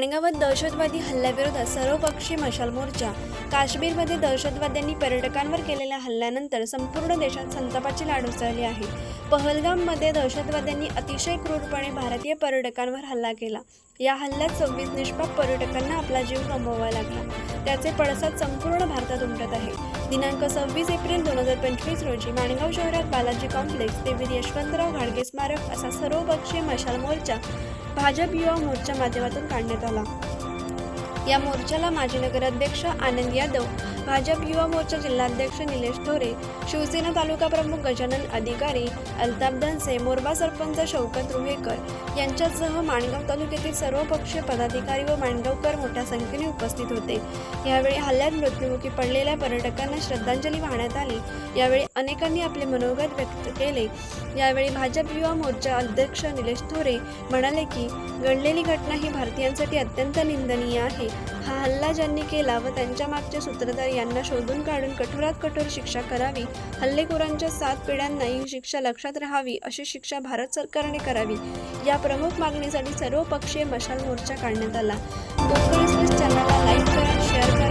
माणगावात दहशतवादी हल्ल्याविरोधात सर्वपक्षीय मशाल मोर्चा काश्मीरमध्ये दहशतवाद्यांनी पर्यटकांवर केलेल्या हल्ल्यानंतर संपूर्ण देशात संतापाची लाट उसळली आहे. पहलगाममध्ये दहशतवाद्यांनी अतिशय क्रूरपणे भारतीय पर्यटकांवर हल्ला केला. या हल्ल्यात सव्वीस निष्पाप पर्यटकांना आपला जीव गमवावा लागला. त्याचे पडसाद संपूर्ण भारतात दिनांक सव्वीस एप्रिल दोन हजार पंचवीस रोजी माणगाव शहरात बालाजी कॉम्प्लेक्स ते वीर यशवंतराव घाडगे स्मारक असा सर्वपक्षीय मशाल मोर्चा भाजप युवा मोर्चा माध्यमातून काढण्यात आला. या मोर्चाला माजी नगराध्यक्ष आनंद यादव भाजप युवा मोर्चा जिल्हाध्यक्ष निलेश थोरे शिवसेना तालुका प्रमुख गजानन अधिकारी अल्ताफ धनसे मोरबा सरपंच शौकत रुहेकर यांच्यासह माणगाव तालुक्यातील सर्व पक्षीय पदाधिकारी व माणगावकर मोठ्या संख्येने उपस्थित होते. यावेळी हल्ल्यात मृत्युमुखी पडलेल्या पर्यटकांना श्रद्धांजली वाहण्यात आली. यावेळी अनेकांनी आपले मनोगत व्यक्त केले. यावेळी भाजप युवा मोर्चा अध्यक्ष निलेश थोरे म्हणाले की घडलेली घटना ही भारतीयांसाठी अत्यंत निंदनीय आहे. हा हल्ला ज्यांनी केला व त्यांच्या मागचे सूत्रधार यांना शोधून काढून कठोरात कठोर शिक्षा करावी हल्लेखोरांच्या सात पिढ्यांना ही शिक्षा लक्षात राहावी अशी शिक्षा भारत सरकारने करावी या प्रमुख मागणीसाठी सर्वपक्षीय मशाल मोर्चा काढण्यात आला. चॅनलला लाईक करा शेअर करा